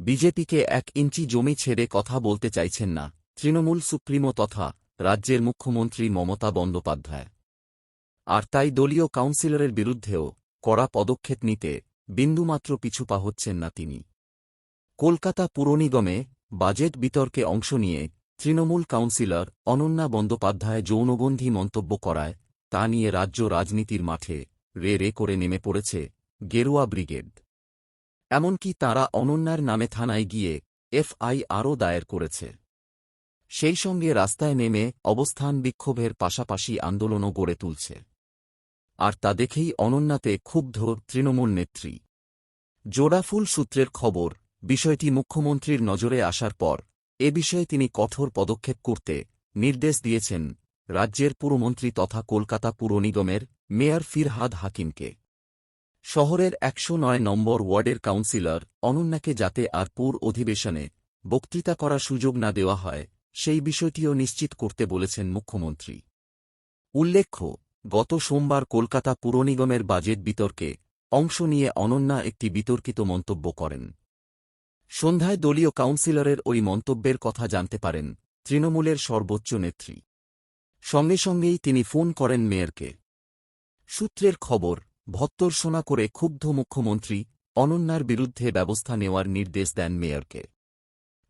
বিজেপিকে এক ইঞ্চি জমি ছেড়ে কথা বলতে চাইছেন না। তৃণমূল সুপ্রিমো তথা রাজ্যের মুখ্যমন্ত্রী মমতা বন্দ্যোপাধ্যায়। আর তাই দলীয় কাউন্সিলরের বিরুদ্ধেও কড়া পদক্ষেপ নিতে বিন্দুমাত্র পিছুপা হচ্ছেন না তিনি। কলকাতা পুরনিগমে বাজেট বিতর্কে অংশ নিয়ে তৃণমূল কাউন্সিলর অনন্যা বন্দ্যোপাধ্যায় যৌনগন্ধি মন্তব্য করায়, তা নিয়ে রাজ্য রাজনীতির মাঠে রে রে করে নেমে পড়েছে গেরুয়া ব্রিগেড। এমনকি তারা অনন্যার নামে থানায় গিয়ে এফআইআরও দায়ের করেছে। সেই সঙ্গে রাস্তায় নেমে অবস্থান বিক্ষোভের পাশাপাশি আন্দোলনও গড়ে তুলছে। আর তা দেখেই অনন্যাতে ক্ষুব্ধ তৃণমূল নেত্রী। জোড়াফুল সূত্রের খবর, বিষয়টি মুখ্যমন্ত্রীর নজরে আসার পর এ বিষয়ে তিনি কঠোর পদক্ষেপ করতে নির্দেশ দিয়েছেন রাজ্যের পুরমন্ত্রী তথা কলকাতা পুর নিগমের মেয়র ফিরহাদ হাকিমকে। শহরের একশো নয় নম্বর ওয়ার্ডের কাউন্সিলর অনন্যাকে যাতে আর পুর অধিবেশনে বক্তৃতা করার সুযোগ না দেওয়া হয়, সেই বিষয়টিও নিশ্চিত করতে বলেছেন মুখ্যমন্ত্রী। উল্লেখ্য, গত সোমবার কলকাতা পুর নিগমের বাজেট বিতর্কে অংশ নিয়ে অনন্যা একটি বিতর্কিত মন্তব্য করেন। সন্ধ্যায় দলীয় কাউন্সিলরের ওই মন্তব্যের কথা জানতে পারেন তৃণমূলের সর্বোচ্চ নেত্রী। সঙ্গে সঙ্গেই তিনি ফোন করেন মেয়রকে। সূত্রের খবর ভত্তর্ষণা করে ক্ষুব্ধ মুখ্যমন্ত্রী অনন্যার বিরুদ্ধে ব্যবস্থা নেওয়ার নির্দেশ দেন মেয়রকে।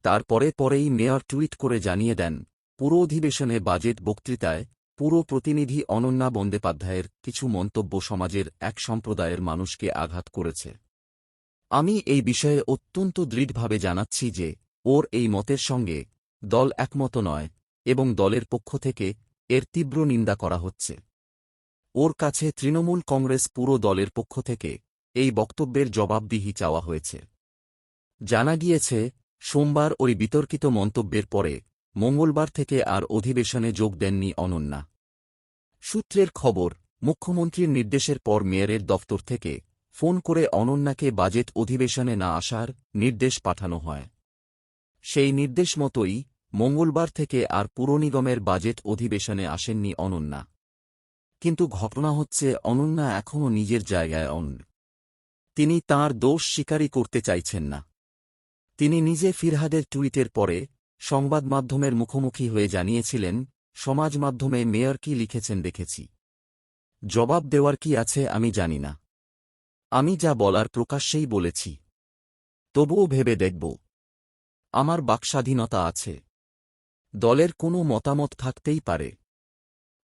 তারপরে পরেই মেয়র টুইট করে জানিয়ে দেন, পুরো অধিবেশনে বাজেট বক্তৃতায় পুরো প্রতিনিধি অনন্যা বন্দ্যোপাধ্যায়ের কিছু মন্তব্য সমাজের এক সম্প্রদায়ের মানুষকে আঘাত করেছে। আমি এই বিষয়ে অত্যন্ত দৃঢ়ভাবে জানাচ্ছি যে, ওর এই মতের সঙ্গে দল একমত নয় এবং দলের পক্ষ থেকে এর তীব্র নিন্দা করা হচ্ছে। ওর কাছে তৃণমূল কংগ্রেস পুরো দলের পক্ষ থেকে এই বক্তব্যের জবাবদিহি চাওয়া হয়েছে। জানা গিয়েছে, সোমবার ওই বিতর্কিত মন্তব্যের পরে মঙ্গলবার থেকে আর অধিবেশনে যোগ দেননি অনন্যা। সূত্রের খবর, মুখ্যমন্ত্রীর নির্দেশের পর মেয়রের দফতর থেকে ফোন করে অনন্যাকে বাজেট অধিবেশনে না আসার নির্দেশ পাঠানো হয়। সেই নির্দেশ মতোই মঙ্গলবার থেকে আর পুরনিগমের বাজেট অধিবেশনে আসেননি অনন্যা। কিন্তু ঘটনা হচ্ছে অনন্যা এখনও নিজের জায়গায় অন তিনি তার দোষ স্বীকারই করতে চাইছেন না। তিনি নিজে ফিরহাদের টুইটের পরে সংবাদ মাধ্যমের মুখোমুখি হয়ে জানিয়েছিলেন, সমাজ মাধ্যমে মেয়র কি লিখেছেন দেখেছি। জবাব দেওয়ার কি আছে আমি জানি না। আমি যা বলার প্রকাশ্যেই বলেছি। তবুও ভেবে দেখব। আমার বাকস্বাধীনতা আছে। দলের কোনো মতামত থাকতেই পারে।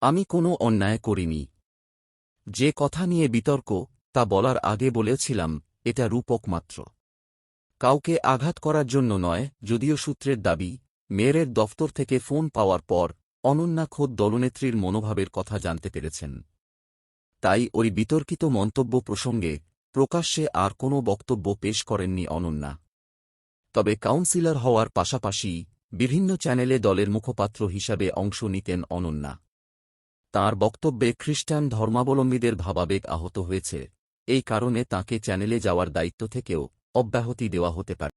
আমি কোনো অন্যায় করিনি। যে কথা নিয়ে বিতর্ক, তা বলার আগে বলেছিলাম, এটা রূপক মাত্র কাউকে আঘাত করার জন্য নয়, যদিও সূত্রের দাবি মেয়রের দফতর থেকে ফোন পাওয়ার পর অনন্যা খোদ দলনেত্রীর মনোভাবের কথা জানতে পেরেছেন। তাই ওই বিতর্কিত মন্তব্য প্রসঙ্গে প্রকাশ্যে আর কোনো বক্তব্য পেশ করেননি অনন্যা। তবে কাউন্সিলর হওয়ার পাশাপাশি বিভিন্ন চ্যানেলে দলের মুখপাত্র হিসাবে অংশ নিতেন অনন্যা। তার বক্তব্যে খ্রিস্টান ধর্মাবলম্বীদের ভাবাবেগ আহত হয়েছে। এই কারণে তাকে চ্যানেলে যাওয়ার দায়িত্ব থেকেও অব্যাহতি দেওয়া হতে পারে।